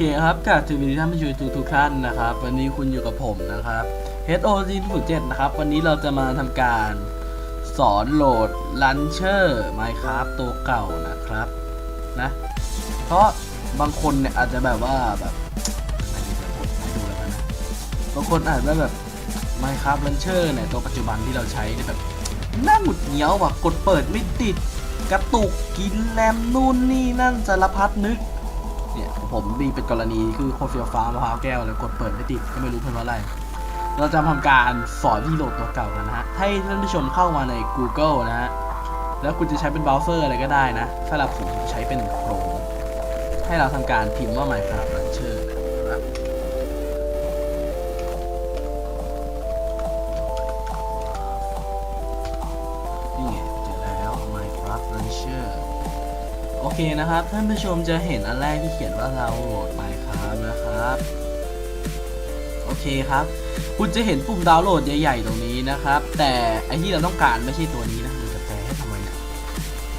โอเคครับกราบสวัสดีท่านผู้ชมทุกทุกท่านนะครับ วันนี้คุณอยู่กับผมนะครับ HOG 07นะครับ วันนี้เราจะมาทำการสอนโหลด Launcher Minecraft ตัวเก่านะครับนะ เพราะบางคนเนี่ยอาจจะแบบว่าแบบอันดี๋ยวผมให้ดูแล้วนะบางคนอาจจะแบบ Minecraft Launcher เนี่ยตัวปัจจุบันที่เราใช้เนี่ยแบบน่าหงุดเหงียวว่ะกดเปิดไม่ติดกระตุกกินแรมนู่นนี่นั่นสารพัดนึก เนี่ยผมมีเป็นกรณีคือโคเฟียฟ้ามะพร้าวแก้วเลยกดเปิดไม่ติดก็ไม่รู้เป็นเพราะอะไร เราจะทำการสอนที่โหลดตัวเก่ากันนะฮะให้ท่านผู้ชมเข้ามาใน Google นะฮะแล้วคุณจะใช้เป็นเบราว์เซอร์อะไรก็ได้นะสำหรับผมผมใช้เป็น Chrome ให้เราทำการพิมพ์ว่า Minecraft Launcher นะครับ ท่านผู้ชมจะเห็นอันแรกที่เขียนว่าเราโหลด Minecraft นะครับ โอเคครับ คุณจะเห็นปุ่มดาวน์โหลดใหญ่ ๆ ตรงนี้นะครับ แต่ไอที่เราต้องการไม่ใช่ตัวนี้นะมันจะแปลให้ทำไมเนี่ย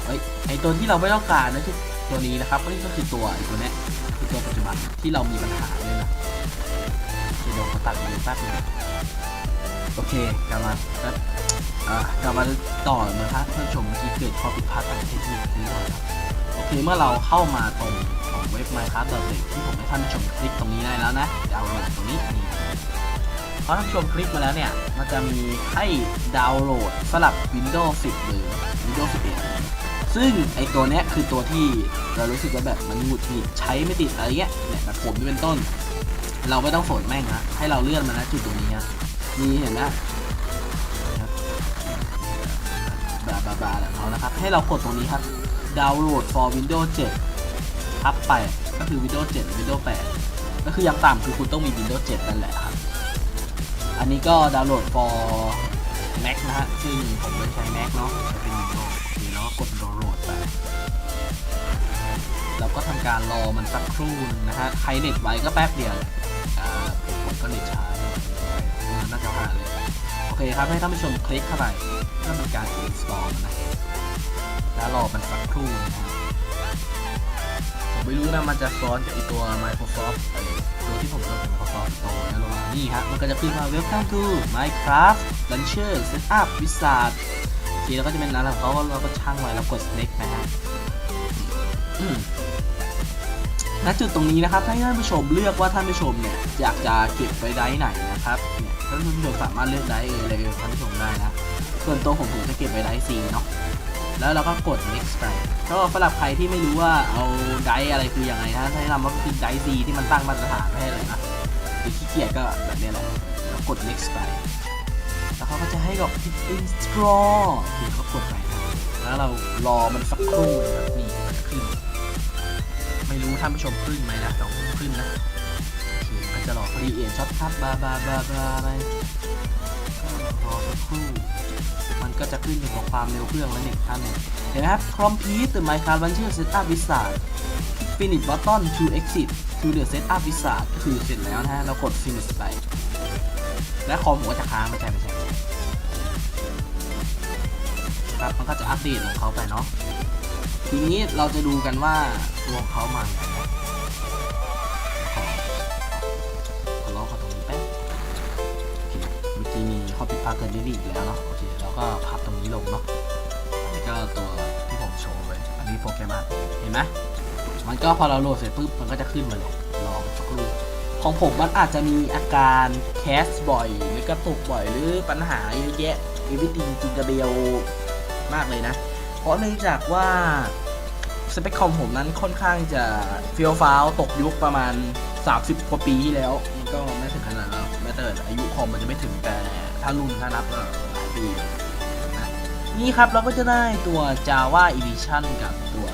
เอ้ยไอตัวที่เราไม่ต้องการนั่นคือตัวนี้นะครับนี่ก็คือตัวไอตัวนี้คือตัวปัจจุบันที่เรามีปัญหาเลยนะเดี๋ยวผมตัดวิดีโอแป๊บนึงโอเคกลับมาแป๊บกลับมาต่อนะครับท่านผู้ชมเมื่เกิดข้อผิดพลาดทางเทคนิคนิดหน่อยครับ โอเมื่อเราเข้ามาตรงของเว็บ Minecraft เด็กที่ผมให้ท่านผู้ชมคลิกตรงนี้ได้แล้วนะดาวน์โหลดตรงนี้นี่พอท่านผู้ชมคลิกมาแล้วเนี่ย มันจะมีให้ดาวน์โหลดสลับ Windows 10 หรือ Windows 11 ซึ่งไอตัวเนี้ยคือตัวที่เรารู้สึกว่าแบบมันหงุดหงิดใช้ไม่ติดอะไรเงี้ยเนี่ยแบบผมเป็นต้น เราไม่ต้องสนแม่งนะให้เราเลื่อนมานะจุดตรงนี้นะมีเห็นไหมบาบาบาแล้วเขานะครับให้เรากดตรงนี้ครับ ดาวน์โหลด for Windows 7 อัพไปก็คือ Windows 7 Windows 8 ก็คืออยังต่ำคือคุณต้องมี Windows 7 นั่นแหละครับ อันนี้ก็ดาวน์โหลด for Mac นะฮะ ซึ่งผมไม่ใช้ Mac เนาะเป็น Windows โอเคแล้วก็กดดาวน์โหลดไป เราก็ทำการรอมันสักครู่นึงนะฮะ ใครเน็ตไว้ก็แป๊บเดียวอ่าผมก็เน็ตช้าน่าจะหาเลย โอเคครับ ให้ท่านผู้ชมคลิกเข้าไปเพื่อเป็นการ install นะ ครู่ผมไม่รู้นะมันจะซ้อนกับไอตัว Microsoft ไอตัวที่ผมเปิดเป็น Microsoft Store นะลงมานี่ฮะมันก็จะขึ้นมา Welcome to Minecraft Launcher Setup Wizard โอเคแล้วก็จะเป็นอะไรของเขาเราก็ช่างไว้แล้วกด Next นะฮะณจุดตรงนี้นะครับให้ท่านผู้ชมเลือกว่าท่านผู้ชมเนี่ยอยากจะเก็บไว้ไดร์ไหนนะครับเนี่ยท่านผู้ชมสามารถเลือกไดร์เออะไรเออท่านผู้ชมได้นะส่วนตัวผมผมจะเก็บไว้ไดร์ซีเนาะ แล้วเราก็กด next ไปก็สำหรับใครที่ไม่รู้ว่าเอาไดอะไรคือยังไงนะให้นำว่าคือไดซีที่มันตั้งมาตรฐานให้เลยนะหรือขี้เกียจก็แบบนี้แหละแล้วกด next ไป แล้วเขาก็จะให้ดอก install คือเขากดไปนะแล้วเรารอมันสักครู่นะครับนี่มันจะขึ้น ไม่รู้ท่านผู้ชมขึ้นไหมนะต้องขึ้นนะ จะรอครีเอทช็อตคัทบาบาบาบาไปรอสักครู่มันก็จะขึ้นอยู่กับความเร็วเครื่องและเน็ตท่านเนี่ยเห็นไหมครับ complete the Minecraft Launcher Setup Wizard finish button to exit to the setup wizard ก็คือเสร็จแล้วนะฮะเรากด finish ไป และคอมหัวจะค้างไม่ใช่ไม่ใช่ครับมันก็จะอัปเดตของเขาไปเนาะทีนี้เราจะดูกันว่าตัวของเขามาอย่างไร กี้มีข้อผิดพลาดเกิดนิดๆอีกแล้วเนาะโอเคเราก็พับตรงนี้ลงเนาะอันนี้ก็ตัวที่ผมโชว์ไปอันนี้โปรแกรมอัดเห็นไหมมันก็พอเราโหลดเสร็จปุ๊บมันก็จะขึ้นมาเลยลองสักครู่ของผมมันอาจจะมีอาการแคสบ่อย หรือกระตุกบ่อยหรือปัญหาเยอะแยะอีวิติงจิงกระเบลมากเลยนะ เพราะเนื่องจากว่าสเปคคอมผมนั้นค่อนข้างจะเฟียวฟ้าวตกยุคประมาณ 30 กว่าปีที่แล้ว มันก็ไม่ถึงขนาดนั้นหรอกแม้แต่อายุคอมมันจะไม่ถึงแต่ ถ้ารุ่นถ้านับก็หลายปีนะนี่ครับเราก็จะได้ตัว Java Edition กับตัว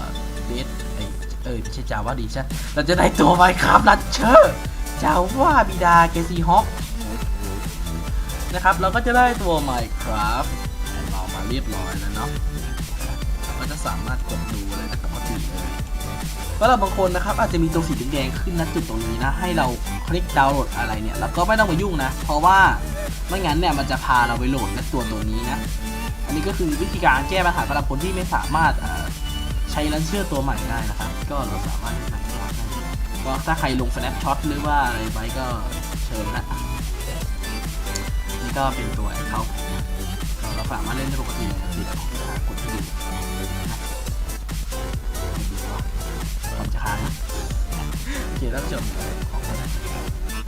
b a s เอ้ยเอ้ยไม่ใช่ Java Edition เราจะได้ตัว Minecraft Launcher Java บิดา g a z y Hawk นะครับ เราก็จะได้ตัว Minecraft เรามาเรียบร้อยแล้วเนาะก็จะสามารถกดดูอะไรได้ปกติเลยสำหรับบางคนนะครับ อาจจะมีตัวสีแดงขึ้นณจุดตรงนี้นะ ให้เราคลิกดาวน์โหลดอะไรเนี่ย แล้วก็ไม่ต้องมายุ่งนะ เพราะว่า ไม่งั้นเนี่ยมันจะพาเราไปโหลดณตัวตัวนี้นะ อันนี้ก็คือวิธีการแก้ปัญหาสำหรับคนที่ไม่สามารถใช้ลันเชอร์ตัวใหม่ได้นะครับ ก็เราสามารถเล่น Minecraft ได้ก็ถ้าใครลง Snapshot หรือว่าอะไรไว้ก็เชิญนะนี่ก็เป็นตัวเขาเราสามารถเล่นได้ปกติเลยสิเดี๋ยวผมจะกดให้ดูนะดูว่าผมจะค้างนะโอเคแล้วผู้ชมของมันนะ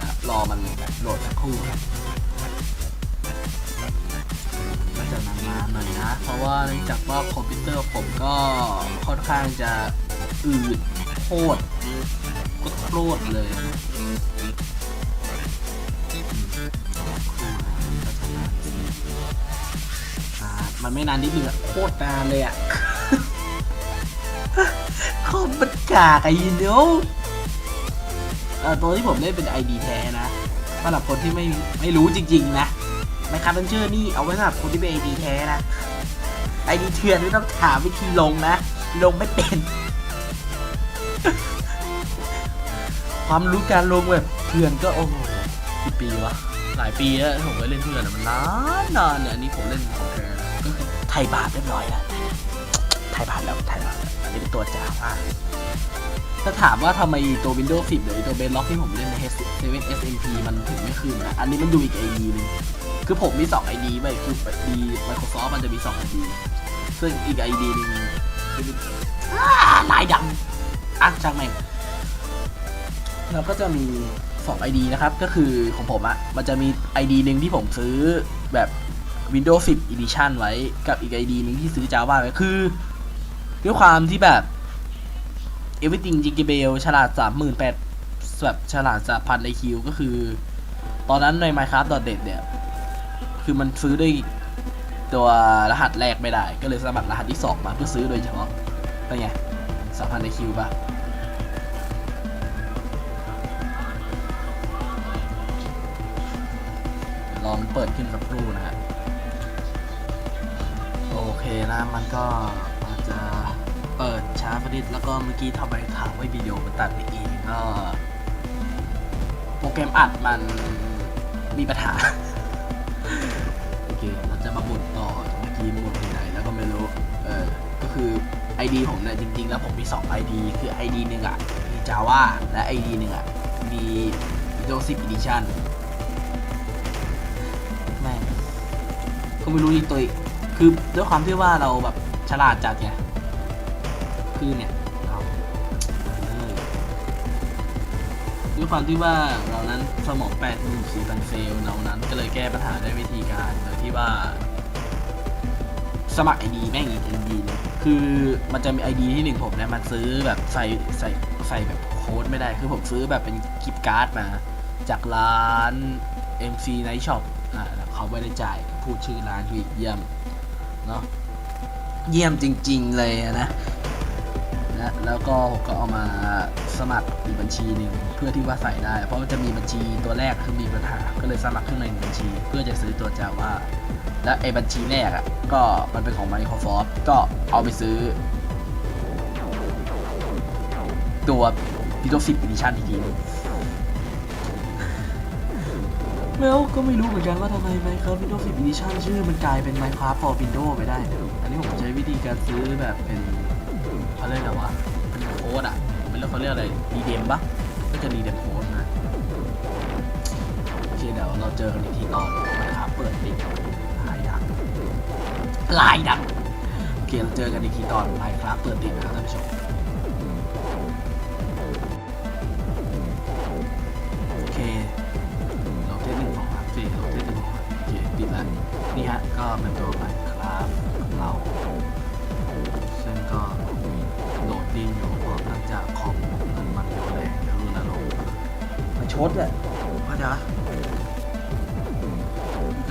ครับรอมันโหลดสักครู่ครับ ก็จะนานๆหน่อยนะ เพราะว่าเนื่องจากว่าคอมพิวเตอร์ผมก็ค่อนข้างจะอืดโคตรโคตรเลยอืมก็จะนานนิดนึงอ่ามันไม่นานนิดนึงอะโคตรนานเลยอะโคตรบันกากอะยินเดียวตัวที่ผมเล่นเป็น ID แท้นะสำหรับคนที่ไม่ไม่รู้จริง ๆ นะ ไมครับเป็นชื่อนี่เอาไว้สำหรับคนที่เป็นไอดีแท้นะไอดีเถื่อนไม่ต้องถามวิธีลงนะ ลงไม่เป็น ความรู้การลงแบบเถื่อนก็โอ้โหกี่ปีวะหลายปีแล้วผมเคยเล่นเถื่อนมันนานนานเนี่ยอันนี้ผมเล่นของแท้ก็คือไทยบาทเรียบร้อยแล้วไทยบาทแล้วไทยบาทอันนี้เป็นตัวจ้าว่าถ้าถามว่าทำไมตัว Windows 10 หรือตัวเบนล็อกที่ผมเล่นใน7 SMP มันถึงไม่ขึ้นนะ อันนี้มันอยู่อีก ID หนึง คือผมมี 2 ID ไว้คือ ID Microsoft มันจะมี 2 ID ซึ่งอีก ID หนึงอ่าลายดำอะช่างแม่งแล้วก็จะมี 2 ID นะครับ ก็คือของผมอะมันจะมี ID หนึ่งที่ผมซื้อแบบ Windows 10 Edition ไว้กับอีก ID หนึ่งที่ซื้อ Java ไว้คือ ด้วยความที่แบบ Everything j i g a b e l ฉลาด 38,000แบบฉลาดจากพันไอคิวก็คือ ตอนนั้นใน Minecraft .net เนี่ย คือมันซื้อด้วยตัวรหัสแรกไม่ได้ ก็เลยสมัครรหัสที่2มาเพื่อซื้อโดยเฉพาะเป็นไงสามพันในคิวป่ะลองเปิดขึ้นสักครู่นะฮะ โอเคนะ มันก็อาจจะเปิดช้าไปนิดแล้วก็เมื่อกี้ทำไมถามว่าวิดีโอมันตัดไปเองก็ โปรแกรมอัดมันมีปัญหา คือ ID ผมเนี่ยจริง ๆ แล้วผมมี 2 ID คือ ID หนึ่งอะ มี Java และ ID หนึ่งอะ มี Windows 10 Edition แม่งก็ไม่รู้อีกตัวอีกคือด้วยความที่ว่าเราแบบฉลาดจัดไงคือเนี่ยด้วยความที่ว่าเรานั้นสมองแปดหมื่นสี่พันเซลล์เรานั้นก็เลยแก้ปัญหาได้วิธีการโดยที่ว่า สมัคร ID แม่งอีก ID หนึงคือมันจะมี ID ที่หนึ่งผมเนี่ยมันซื้อแบบใส่ใส่ใส่แบบโค้ดไม่ได้ คือผมซื้อแบบเป็นกิฟต์การ์ดมา จากร้าน MC Night Shop อ่าเขาไม่ได้จ่ายพูดชื่อร้านคืออีกเยี่ยมเนาะเยี่ยมจริง ๆ เลยนะนะแล้วก็ผมก็เอามาสมัครอีกบัญชีหนึ่งเพื่อที่ว่าใส่ได้ เพราะมันจะมีบัญชีตัวแรกคือมีปัญหา ก็เลยสมัครขึ้นในหนึ่งบัญชี เพื่อจะซื้อตัว Java และไอ้บัญชีแรกอะ ก็มันเป็นของ Microsoft ก็เอาไปซื้อ ตัว Windows 10 Edition อีกทีหนึงแล้วก็ไม่รู้เหมือนกันว่าทำไม Minecraft Windows 10 Edition ชื่อมันกลายเป็น Minecraft for Windows ไปได้ อันนี้ผมใช้วิธีการซื้อแบบเป็นเขาเรียกอะไรวะเป็นโค้ดอะเป็นเรื่องเขาเรียกอะไรรีเดมปะก็จะรีเดมโค้ดนะ โอเคเดี๋ยวเราเจอกันอีกทีตอนนะครับเปิดปิด ลายดังโอเคเราเจอกันอีกทีตอนไมค์ครับเปิดปิดนะครับท่านผู้ชมโอเคเราเทสหนึ่งสองสามสี่เราเทสหนึ่งสองโอเคปิดแล้วนี่ฮะก็เป็นตัวไมค์ครับของเราซึ่งก็โหลดดิ้งอยู่เพราะเนื่องจากคอมมันมันเร็วแรงเดี๋ยวรู้นะลงมันชดแหละก็จะ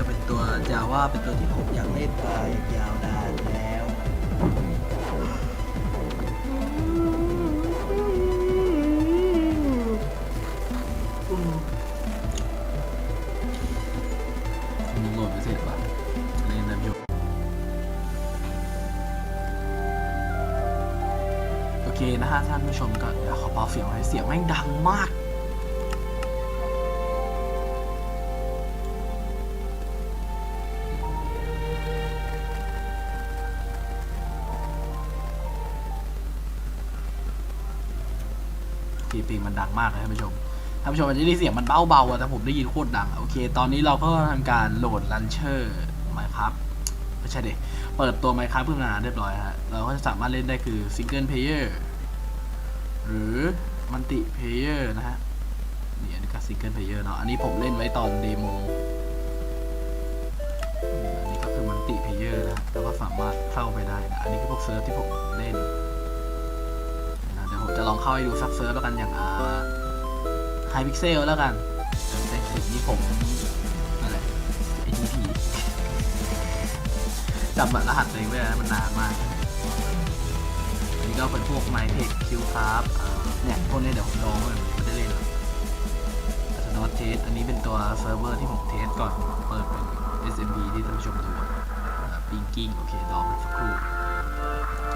จะเป็นตัวจาว่าเป็นตัวที่ผมอยากเล่นไปยาวนานแล้วยังโหลดไม่เสร็จป่ะเล่นแบบอยู่โอเคนะฮะท่านผู้ชมก็เดี๋ยวขอเบาเสียงไว้เสียงแม่งดังมาก เคเพลงมันดังมากเลยท่านผู้ชมท่านผู้ชมอาจจะได้ยินเสียงมันเบาๆแต่ผมได้ยินโคตรดัง โอเค ตอนนี้เราก็ทำการโหลดลันเชอร์มาครับไม่ใช่เด็เปิดตัวไมค์ครับขึ้นมาเรียบร้อยฮะ เราก็จะสามารถเล่นได้คือซิงเกิลเพลเยอร์หรือมัลติเพลเยอร์นะฮะนี่อันนี้ก็ซิงเกิลเพลเยอร์เนาะ อันนี้ผมเล่นไว้ตอนเดโม่อันนี้ก็คือมันติเพเยอร์นะแล้วก็สามารถเข้าไปได้นะ อันนี้คือพวกเซิร์ฟที่ผมเล่น ผมจะลองเข้าให้ดูสักเซิร์ฟแล้วกันอย่างอ่าไฮพิกเซลแล้วกันเซตสิบนี่ผมนั่นแหละ ATP จำรหัสตัวเองไม่ได้มันนานมากอันนี้ก็เป็นพวก m y t e c h Q Craft อ่าเนี่ยพวกนี้เดี๋ยวผมลองไว้ไม่ได้เล่นหรอกอัตโนมัติเทสอันนี้เป็นตัวเซิร์ฟเวอร์ที่ผมเทสก่อนเปิดเป็น SMB ที่ท่านผู้ชมดูปิงกิ้งโอเครอมันสักครู่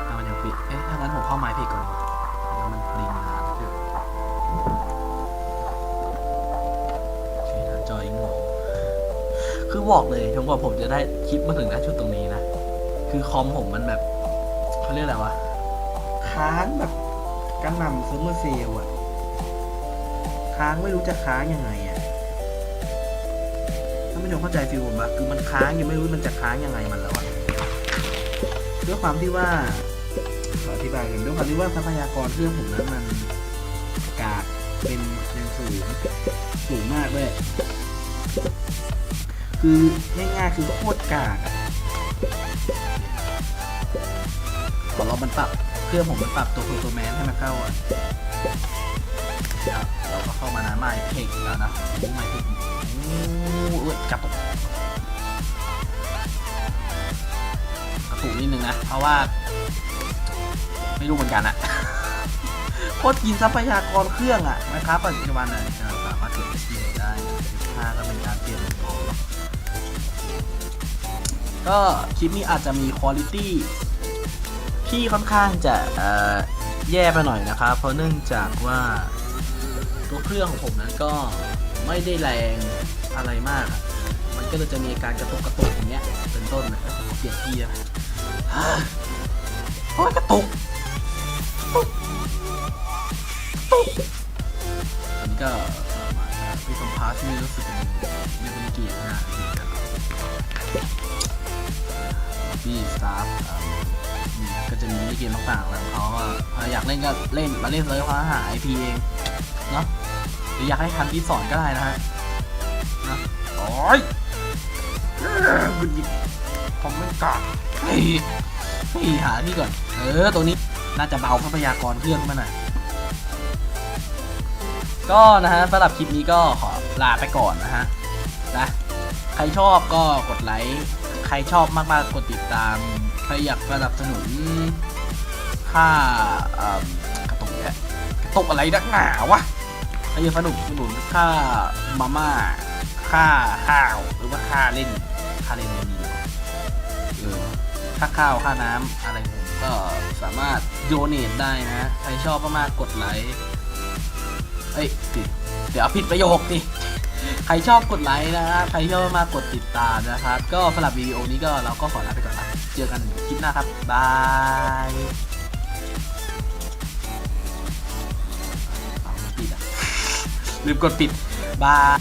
ถ้ามันยังปิดเอ๊ะถ้างั้นผมเข้าไมเพจก่อน คือบอกเลยจนกว่าผมจะได้คลิปมาถึงณจุดตรงนี้นะ คือคอมผมมันแบบเขาเรียกอะไรวะ ค้างแบบกระหน่ำเซิร์ฟเวอร์เซลอะค้างไม่รู้จะค้างยังไงอะถ้าไม่ชมเข้าใจฟิลผมปะคือมันค้างยังไม่รู้มันจะค้างยังไงมันแล้วอะด้วยความที่ว่าขออธิบายกันด้วยความที่ว่าทรัพยากรเครื่องผมนั้นมันกากเป็นยังสูงสูงมากเลย คือง่ายๆคือโคตรกากอะขอเรามันปรับเครื่องผมมันปรับตัวโปรโตแมนให้มันเข้าอะเราก็เข้ามานะไม่เทคแล้วนะไม่เทคโอ้เอ้กระตุกกระตุกนิดนึงนะ เพราะว่า ไม่รู้เหมือนกันอะโคตรกินทรัพยากรเครื่องอะนะครับปัจจุบันอะสามารถเปลี่ยนได้ถ้าก็เป็นการเปลี่ยน ก็คลิปนี้อาจจะมีคุณภาพที่ค่อนข้างจะแย่ไปหน่อยนะครับ เพราะเนื่องจากว่าตัวเครื่องของผมนั้นก็ไม่ได้แรงอะไรมาก มันก็เลยจะมีการกระตุกกระตุกอย่างเงี้ยเป็นต้นนะเปลี่ยนที่อะโอ้ยกระตุกตุกตุกอันก็ มาพี่คอมพาสไม่รู้สึกม่เป็นเกียรตินะพี่สตาฟก็จะมีนิเกมต่างๆแล้วเขาก็อยากเล่นก็เล่นมาเล่นเลยเพราะหา IP เองเนาะหรืออยากให้ทันที่สอนก็ได้นะฮะนะโอ้ยคุณยิบผมไม่กล้าเฮ้ยเฮ้ยหานี่ก่อน เออ ตัวนี้น่าจะเบาทรัพยากรเครื่องมันหน่อย ก็นะฮะสำหรับคลิปนี้ก็ขอลาไปก่อนนะฮะนะใครชอบก็กดไลค์ใครชอบมากๆกดติดตาม ใครอยากสนับสนุนค่ากระตุกเนี่ยกระตุกอะไรนักหนาวะถ้าจะสนุกสนุนค่ามาม่าค่าข้าวหรือว่าค่าเล่นค่าเล่นไม่มีหรอกเออค่าข้าวค่าน้ำอะไรผมก็สามารถโดเนทได้นะ ใครชอบมากๆกดไลค์ เอ้ยผิดเดี๋ยวผิดประโยคดิใครชอบกดไลค์นะครับใครชอบมากกดติดตามนะครับ ก็สำหรับวิดีโอนี้ก็เราก็ขอลาไปก่อนครับเจอกันคลิปหน้าครับบายปิดอะลืมกดปิดบาย